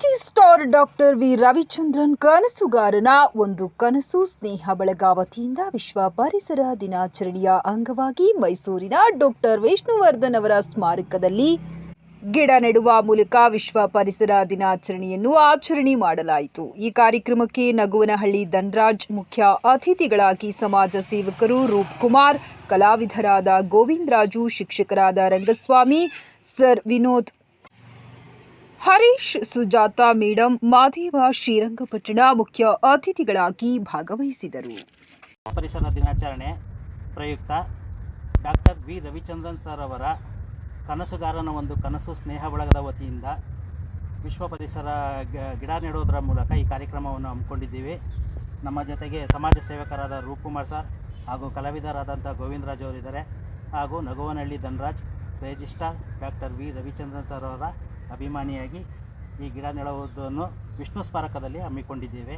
Crazy star doctor V Ravichandran ಕನಸುಗಾರನ ಒಂದು ಕನಸು ಸ್ನೇಹ ಬಳಗ ವತಿಯಿಂದ ವಿಶ್ವ ಪರಿಸರ ದಿನಾಚರಣೆಯ ಅಂಗವಾಗಿ ಮೈಸೂರಿನ ಡಾಕ್ಟರ್ ವಿಷ್ಣುವರ್ಧನ್ ಅವರ ಸ್ಮಾರಕದಲ್ಲಿ ಗಿಡ ನೆಡುವ ಮೂಲಕ ವಿಶ್ವ ಪರಿಸರ ದಿನಾಚರಣೆಯನ್ನು ಆಚರಣೆ ಮಾಡಲಾಯಿತು. ಈ ಕಾರ್ಯಕ್ರಮಕ್ಕೆ ನಗುವನಹಳ್ಳಿ ಧನ್ರಾಜ್ ಮುಖ್ಯ ಅತಿಥಿಗಳಾಗಿ ಸಮಾಜ ಸೇವಕರು ರೂಪ್ಕುಮಾರ್ ಕಲಾವಿದರಾದ ಗೋವಿಂದರಾಜು, ಶಿಕ್ಷಕರಾದ ರಂಗಸ್ವಾಮಿ, ಸರ್ ವಿನೋದ್ ಹರೀಶ್ ಸುಜಾತ ಮೇಡಂ ಮಾದೇವ ಶ್ರೀರಂಗಪಟ್ಟಣ ಮುಖ್ಯ ಅತಿಥಿಗಳಾಗಿ ಭಾಗವಹಿಸಿದರು. ಪರಿಸರ ದಿನಾಚರಣೆ ಪ್ರಯುಕ್ತ ಡಾಕ್ಟರ್ ವಿ ರವಿಚಂದ್ರನ್ ಸರ್ ಅವರ ಕನಸುಗಾರನ ಒಂದು ಕನಸು ಸ್ನೇಹ ಬಳಗದ ವತಿಯಿಂದ ವಿಶ್ವ ಪರಿಸರ ಗಿಡ ನೆಡೋದರ ಮೂಲಕ ಈ ಕಾರ್ಯಕ್ರಮವನ್ನು ಹಮ್ಮಿಕೊಂಡಿದ್ದೀವಿ. ನಮ್ಮ ಜೊತೆಗೆ ಸಮಾಜ ಸೇವಕರಾದ ರೂಪ್ಕುಮಾರ್ ಸರ್ ಹಾಗೂ ಕಲಾವಿದರಾದಂಥ ಗೋವಿಂದರಾಜ್ ಅವರಿದ್ದಾರೆ ಹಾಗೂ Naguvanahalli Dhanraj registrar doctor V Ravichandran sir ಅವರ ಅಭಿಮಾನಿಯಾಗಿ ಈ ಗಿಡ ನೆಡುವುದನ್ನು ವಿಷ್ಣು ಸ್ಮಾರಕದಲ್ಲಿ ಹಮ್ಮಿಕೊಂಡಿದ್ದೇವೆ.